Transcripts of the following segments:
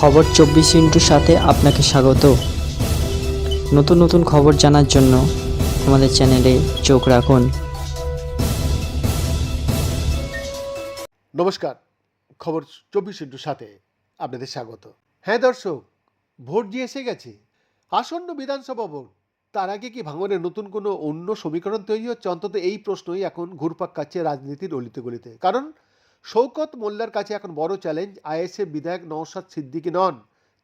খবর চব্বিশ ইন্টুর সাথে আপনাকে স্বাগত। নতুন নতুন খবর জানার জন্য আমাদের চ্যানেলে চোখ রাখুন। নমস্কার, খবর চব্বিশ ইন্টুর সাথে আপনাদের স্বাগত। হ্যাঁ দর্শক, ভোট দিয়ে এসে গেছে। আসন্ন বিধানসভা ভোট, তার আগে কি ভাঙনের নতুন কোনো অন্য সমীকরণ তৈরি হচ্ছে? অন্তত এই প্রশ্নই এখন ঘুরপাক কাচ্ছে রাজনীতির অলিতে গলিতে। কারণ শৌকত মোল্লার কাছে এখন বড় চ্যালেঞ্জ আইএসএফ বিধায়ক নওশাদ সিদ্দিকী নন।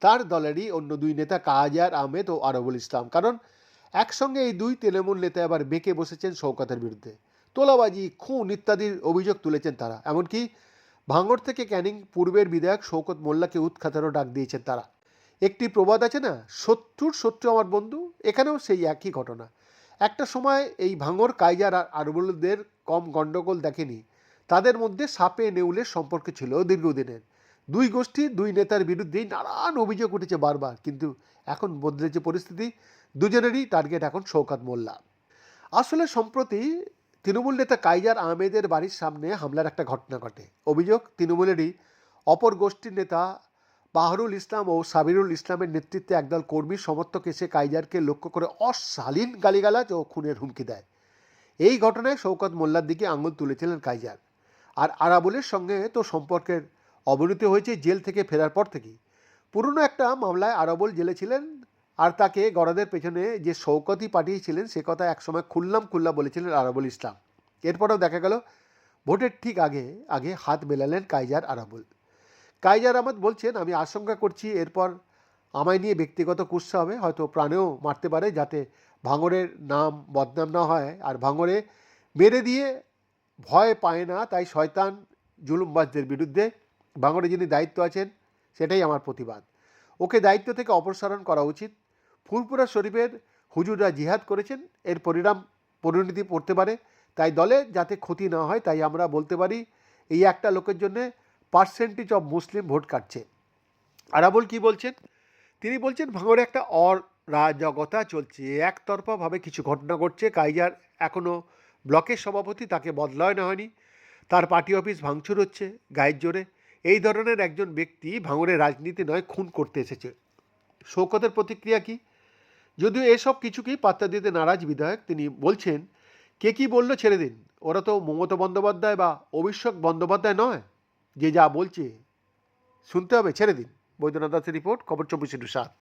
তার দলেরই অন্য দুই নেতা কাজার আহমেদ ও আরবুল ইসলাম। কারণ একসঙ্গে এই দুই তৃণমূল নেতা এবার বেঁকে বসেছেন শৌকতের বিরুদ্ধে। তোলাবাজি, খুন ইত্যাদির অভিযোগ তুলেছেন তারা। এমনকি ভাঙড় থেকে ক্যানিং পূর্বের বিধায়ক শৌকত মোল্লাকে উৎখাতেরও ডাক দিয়েছেন তারা। একটি প্রবাদ আছে না, শত্রুর শত্রু আমার বন্ধু? এখানেও সেই একই ঘটনা। একটা সময় এই ভাঙর কাইজার আর আরবুলদের কম গণ্ডগোল দেখেনি। তাদের মধ্যে সাপে নেউলের সম্পর্ক ছিল দীর্ঘদিনের। দুই গোষ্ঠী, দুই নেতার বিরুদ্ধেই নানান অভিযোগ উঠেছে বারবার, কিন্তু এখন বদলেছে পরিস্থিতি। দুজনেরই টার্গেট এখন শৌকাত মোল্লা। আসলে সম্প্রতি তৃণমূল নেতা কাইজার আহমেদের বাড়ির সামনে হামলার একটা ঘটনা ঘটে। অভিযোগ, তৃণমূলেরই অপর গোষ্ঠীর নেতা বাহরুল ইসলাম ও সাবিরুল ইসলামের নেতৃত্বে একদল কর্মী সমর্থক এসে কাইজারকে লক্ষ্য করে অশালীন গালিগালাজ ও খুনের হুমকি দেয়। এই ঘটনায় শৌকত মোল্লার দিকে আঙুল তুলেছিলেন কাইজার। আর আরাবুলের সঙ্গে তো সম্পর্কের অবনতি হয়েছে জেল থেকে ফেরার পর থেকেই। পুরনো একটা মামলায় আরাবুল জেলে ছিলেন আর তাকে গড়াদের পেছনে যে শৌকতই পাঠিয়েছিলেন সে কথা একসময় খুললাম খুল্লা বলেছিলেন আরাবুল ইসলাম। এরপরেও দেখা গেল, ভোটের ঠিক আগে আগে হাত মেলালেন কাইজার আরাবুল। কাইজার আহমদ বলছেন, আমি আশঙ্কা করছি এরপর আমায় নিয়ে ব্যক্তিগত কুৎসা হবে। হয়তো প্রাণেও মারতে পারে যাতে ভাঙরের নাম বদনাম না হয়। আর ভাঙরে মেরে দিয়ে ভয় পায় না, তাই শয়তান জুলুমবাজদের বিরুদ্ধে ভাঙরে যিনি দায়িত্ব আছেন, সেটাই আমার প্রতিবাদ। ওকে দায়িত্ব থেকে অপসারণ করা উচিত। ফুলপুরা শরীফের হুজুররা জিহাদ করেছেন, এর পরিণাম, পরিণতি পড়তে পারে। তাই দলে যাতে ক্ষতি না হয়, তাই আমরা বলতে পারি, এই একটা লোকের জন্য পার্সেন্টেজ অফ মুসলিম ভোট কাটছে। আরাবুল কি বলছেন? তিনি বলছেন, ভাঙড়ে একটা অরাজকতা চলছে। একতরফাভাবে কিছু ঘটনা ঘটছে। কাইজার এখনও ব্লকের সভাপতি তাকে বদলায় না হয়নি। তার পার্টি অফিস ভাঙচুর হচ্ছে, গায়ের জোরে। এই ধরনের একজন ব্যক্তি ভাঙড়ে রাজনীতি নয়, খুন করতে এসেছে। শৌকতের প্রতিক্রিয়া কি? যদিও এসব কিছুকেই পাত্তা দিতে নারাজ বিধায়ক, তিনি বলছেন, কে কি বলল ছেড়ে দিন? ওরা তো মমতা বন্দ্যোপাধ্যায় বা অভিষেক বন্দ্যোপাধ্যায় নয়। যে যা বলছে, শুনতে হবে, ছেড়ে দিন। বৈদ্যনাথ দাসের রিপোর্ট, খবর চব্বিশ সাত।